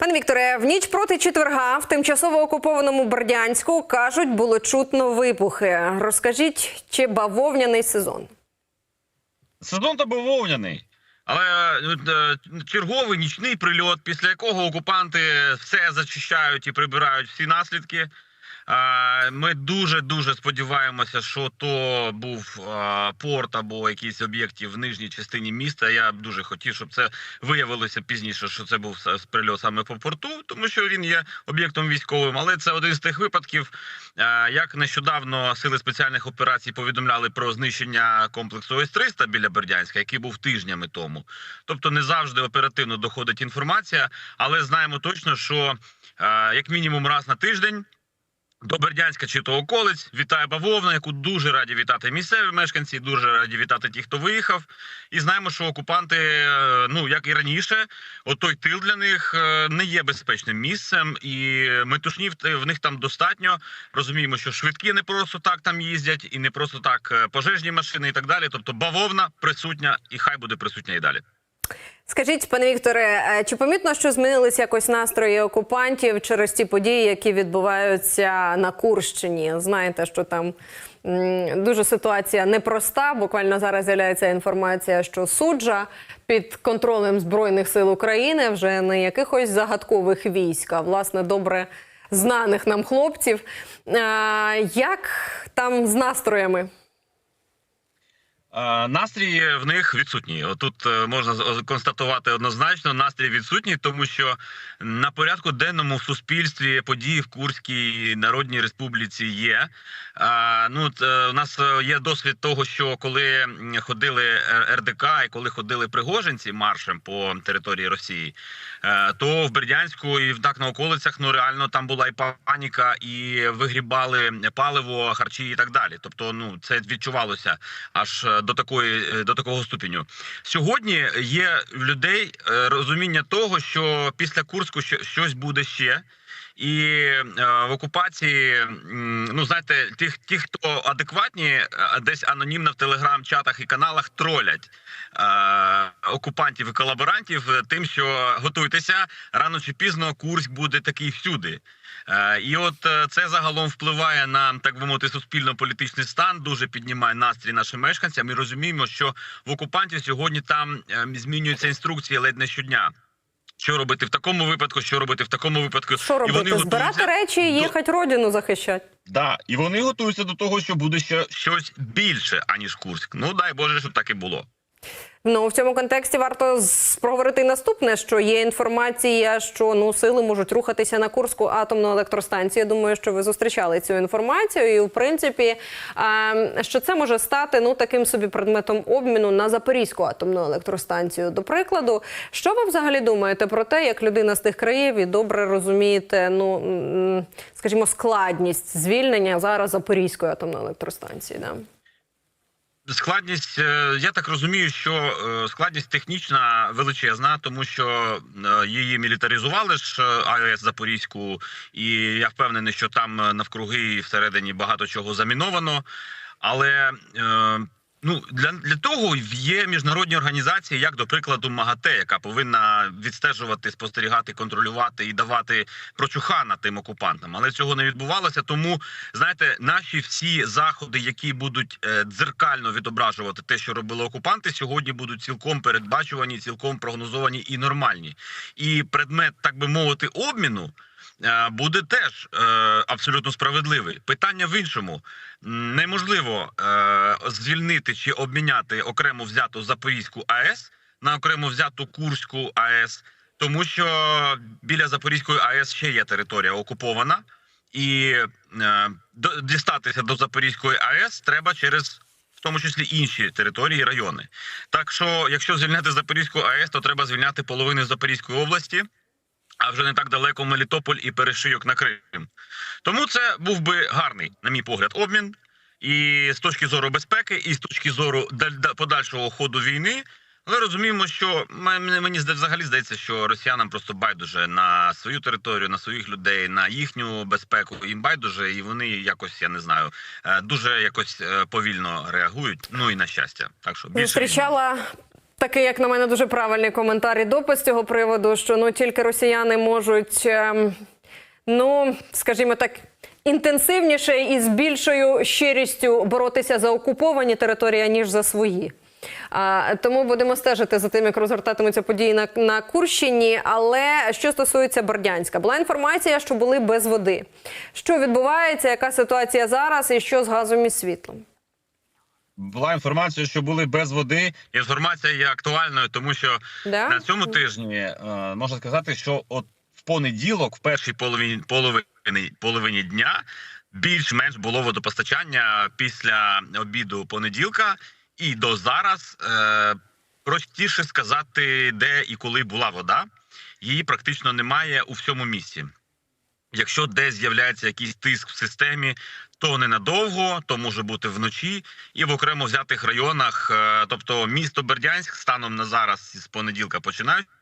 Пане Вікторе, в ніч проти четверга в тимчасово окупованому Бердянську кажуть, було чутно вибухи. Розкажіть, чи бавовняний сезон? Сезон то бавовняний. Але е, черговий нічний прильот, після якого окупанти все зачищають і прибирають всі наслідки. Ми дуже дуже сподіваємося, що то був порт або якийсь об'єктів в нижній частині міста. Я б дуже хотів, щоб це виявилося пізніше, що це був прильот саме по порту, тому що він є об'єктом військовим. Але це один з тих випадків, як нещодавно сили спеціальних операцій повідомляли про знищення комплексу С-300 біля Бердянська, який був тижнями тому. Тобто не завжди оперативно доходить інформація, але знаємо точно, що як мінімум раз на тиждень. До Бердянська чи то околиць вітає бавовна, яку дуже раді вітати місцеві мешканці, дуже раді вітати ті, хто виїхав. І знаємо, що окупанти, е, ну як і раніше, от той тил для них е, не є безпечним місцем, і метушні в в них там достатньо. Розуміємо, що швидкі не просто так там їздять, і не просто так е, пожежні машини і так далі. Тобто бавовна присутня, і хай буде присутня і далі. Скажіть, пане Вікторе, е, чи помітно, що змінились якось настрої окупантів через ті події, які відбуваються на Курщині? Знаєте, що там дуже ситуація непроста. Буквально зараз з'являється інформація, що суджа під контролем збройних сил України вже не якихось загадкових військ, а власне добре знаних нам хлопців. Е, Як там з настроями? Е, Настрій в них відсутній. Тут можна з- констатувати однозначно, настрій відсутній, тому що на порядку денному в суспільстві події в Курській Народній Республіці є. Е, Ну е, у нас е, є досвід того, що коли ходили е, РДК і коли ходили пригожинці маршем по території Росії, е, то в Бердянську і в так на околицях ну реально там була і паніка, і вигрібали паливо, харчі і так далі. Тобто, ну це відчувалося аж е, до такої е, до такого ступеню. Сьогодні є в людей е, розуміння того, що після Курську що- щось буде ще. І е, в окупації, ну знаєте, тих, ті, хто адекватні, е, десь анонімно в телеграм-чатах і каналах тролять е, окупантів і колаборантів тим, що готуйтеся рано чи пізно Курськ буде такий всюди. Е, І от е, це загалом впливає на так би мовити суспільно-політичний стан, дуже піднімає настрій нашим мешканцям. Ми розуміємо, що в окупантів сьогодні там е, змінюються інструкції ледь не щодня. Що робити в такому випадку, що робити в такому випадку, Що І вони Збирати готуються речі і до- їхати родину захищати? Да, і вони готуються до того, що буде ще щось більше аніж Курськ. Ну дай Боже, щоб так і було. Ну в цьому контексті варто проговорити наступне, що є інформація, що ну сили можуть рухатися на Курську атомну електростанцію. Я думаю, що ви зустрічали цю інформацію, і в принципі, що це може стати ну таким собі предметом обміну на Запорізьку атомну електростанцію. До прикладу, що ви взагалі думаєте про те, як людина з тих країв і добре розумієте, ну скажімо, складність звільнення зараз Запорізької атомної електростанції? Да? Складність, е, я так розумію, що е, складність технічна величезна, тому що е, її мілітаризували ж АЕС Запорізьку, і я впевнений, що там навкруги і всередині багато чого заміновано. Але ну для, для того є міжнародні організації, як до прикладу МАГАТЕ, яка повинна відстежувати, спостерігати, контролювати і давати прочухана тим окупантам. Але цього не відбувалося. Тому знаєте, наші всі заходи, які будуть е, дзеркально відображувати те, що робили окупанти, сьогодні будуть цілком передбачувані, цілком прогнозовані і нормальні. І предмет, так би мовити, обміну. Е, Буде теж е, абсолютно справедливий. Питання в іншому: неможливо е, звільнити чи обміняти окремо взяту Запорізьку АЕС на окремо взяту Курську АЕС, тому що біля Запорізької АЕС ще є територія окупована, і дістатися до Запорізької АЕС треба через. В тому числі інші території райони. Так що, якщо звільняти Запорізьку АЕС, то треба звільняти половину Запорізької області, а вже не так далеко Мелітополь і перешийок на Крим. Тому це був би гарний, на мій погляд, обмін. І з точки зору безпеки, і з точки зору даль- подальшого ходу війни. Але розуміємо, що мені взагалі здається, що росіянам просто байдуже на свою територію, на своїх людей, на їхню безпеку. Їм байдуже, і вони якось, я не знаю, е, дуже якось е, повільно реагують. Ну і на щастя. Так що більше. Зустрічала Такий, як на мене, дуже правильний коментар і допис цього приводу, що ну тільки росіяни можуть, ем, ну скажімо так. Інтенсивніше і з більшою щирістю боротися за окуповані території, ніж за свої. А, тому будемо стежити за тим, як розгортатимуться події на, на Курщині. Але що стосується Бердянська, була інформація, що були без води. Що відбувається, яка ситуація зараз, і що з газом і світлом? Була інформація, що були без води. Інформація є актуальною, тому що Да? на цьому тижні е, можна сказати, що от в понеділок, в першій половині половині, половині дня, більш-менш було водопостачання після обіду понеділка, і до зараз е, простіше сказати, де і коли була вода. Її практично немає у всьому місті. Якщо десь з'являється якийсь тиск в системі, то ненадовго, то може бути вночі, і в окремо взятих районах, е, тобто місто Бердянськ, станом на зараз з понеділка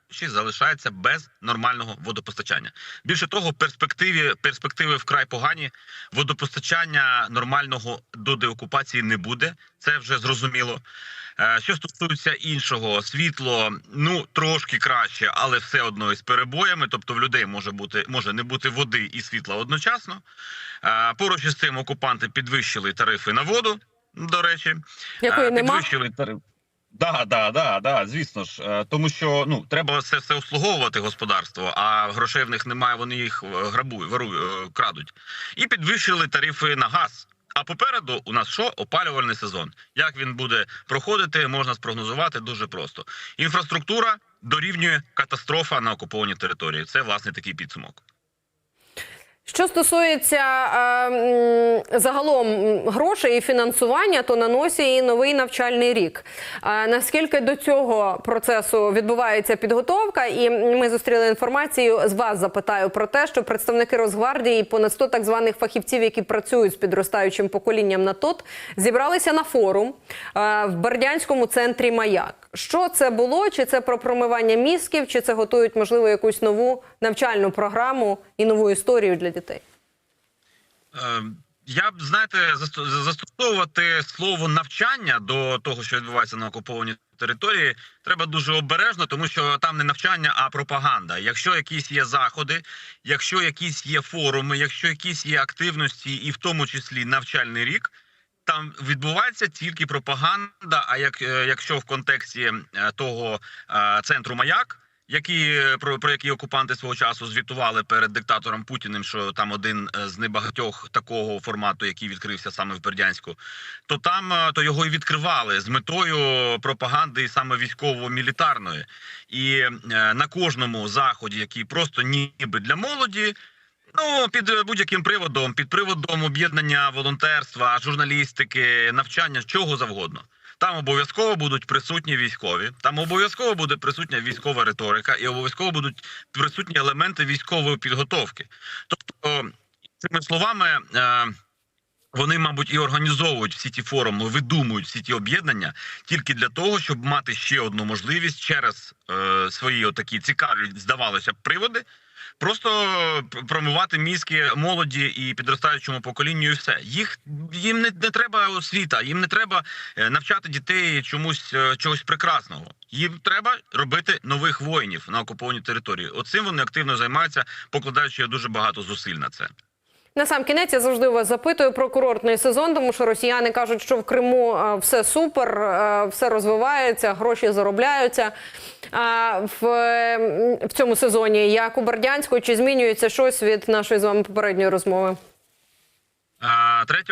починаючи, залишається без нормального водопостачання. Більше того, перспективі перспективи вкрай погані. Водопостачання нормального до деокупації не буде. Це вже зрозуміло. Е, Що стосується іншого, світло ну трошки краще, але все одно із перебоями. Тобто в людей може бути може не бути води і світла одночасно. Е, Поруч із цим окупанти підвищили тарифи на воду. До речі, Якої Е, нема? підвищили тариф. Да, да, да, да, звісно ж, Е, тому що ну треба це все обслуговувати господарство, а грошей в них немає. Вони їх е, грабують, ворують, е, крадуть, і підвищили тарифи на газ. А попереду у нас що опалювальний сезон. Як він буде проходити, можна спрогнозувати дуже просто. Інфраструктура дорівнює катастрофа на окупованій території. Це власне такий підсумок. Що стосується е, загалом грошей і фінансування, то на носі і новий навчальний рік. Е, наскільки до цього процесу відбувається підготовка? І ми зустріли інформацію з вас. Запитаю про те, що представники Росгвардії, понад 100 так званих фахівців, які працюють з підростаючим поколінням на ТОТ, зібралися на форум е, в Бердянському центрі Маяк. Що це було? Чи це про промивання мізків, чи це готують можливо якусь нову навчальну програму і нову історію для дітей? Е, Я б знаєте, застосовувати слово навчання до того, що відбувається на окупованій території, треба дуже обережно, тому що там не навчання, а пропаганда. Якщо якісь є заходи, якщо якісь є форуми, якщо якісь є активності, і в тому числі навчальний рік. Там відбувається тільки пропаганда. А як е, якщо в контексті е, того центру маяк, які про, про які окупанти свого часу звітували перед диктатором Путіним, що там один е, з небагатьох такого формату, який відкрився саме в Бердянську, то там е, то його і відкривали з метою пропаганди саме військово-мілітарної. І е, на кожному заході, який просто ніби для молоді. Ну, під будь-яким приводом, під приводом об'єднання волонтерства, журналістики, навчання, чого завгодно. Там обов'язково будуть присутні військові, там обов'язково буде присутня військова риторика, і обов'язково будуть присутні елементи військової підготовки. Тобто, цими словами, е, вони, мабуть, і організовують всі ті форуми, видумують всі ті об'єднання тільки для того, щоб мати ще одну можливість через е, свої отакі цікаві, здавалося б, приводи. Просто промивати мізки молоді і підростаючому поколінню, і все їх їм не, не треба освіта, їм не треба е, навчати дітей чомусь е, чогось прекрасного. Їм треба робити нових воїнів на окупованій території. Оцим вони активно займаються, покладаючи дуже багато зусиль на це. На сам кінець я завжди вас запитую про курортний сезон, тому що росіяни кажуть, що в Криму е, все супер, е, все розвивається, гроші заробляються. А в, в цьому сезоні як у Бердянську, чи змінюється щось від нашої з вами попередньої розмови? А, 3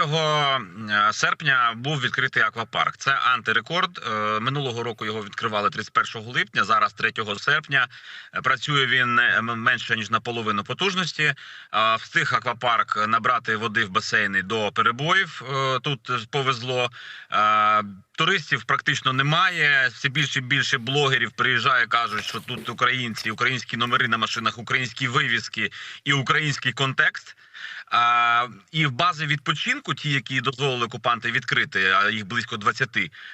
е, серпня був відкритий аквапарк. Це антирекорд. Е, Минулого року його відкривали 31 липня. Зараз 3 серпня. Е, Працює він менше ніж наполовину потужності. А, Встиг аквапарк набрати води в басейни до перебоїв. Тут повезло. Туристів практично немає. Все більше і більше блогерів приїжджає, кажуть, що тут українці, українські номери на машинах, українські вивіски і український контекст. А, і в бази відпочинку, ті, які дозволили окупанти відкрити, а їх близько 20,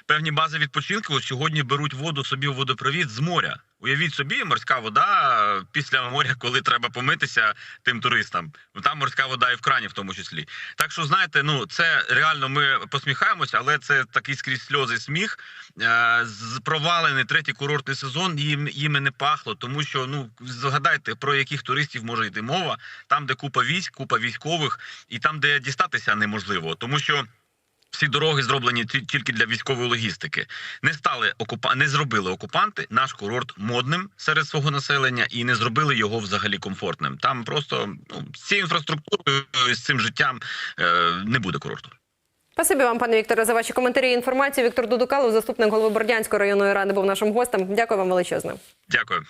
певні бази відпочинку сьогодні беруть воду собі в водопровід з моря. Уявіть собі, морська вода е, після моря, коли треба помитися тим туристам. Там морська вода і в крані, в тому числі. Так що, знаєте, ну це реально ми посміхаємося, але це такий скрізь сльози сміх. Е, Провалений третій курортний сезон їм їм і не пахло, тому що ну згадайте про яких туристів може йти мова, там, де купа військ, купа військових, і там, де дістатися неможливо, тому що. Всі дороги зроблені ті- тільки для військової логістики. Не стали окупа... не зробили окупанти наш курорт модним серед свого населення і не зробили його взагалі комфортним. Там просто ну з цією інфраструктурою, з цим життям е, не буде курорту. Спасибі вам, пане Вікторе, за ваші коментарі і інформацію. Віктор Дудукалов, заступник голови Бордянської районної ради, був нашим гостем. Дякую вам величезно. Дякую.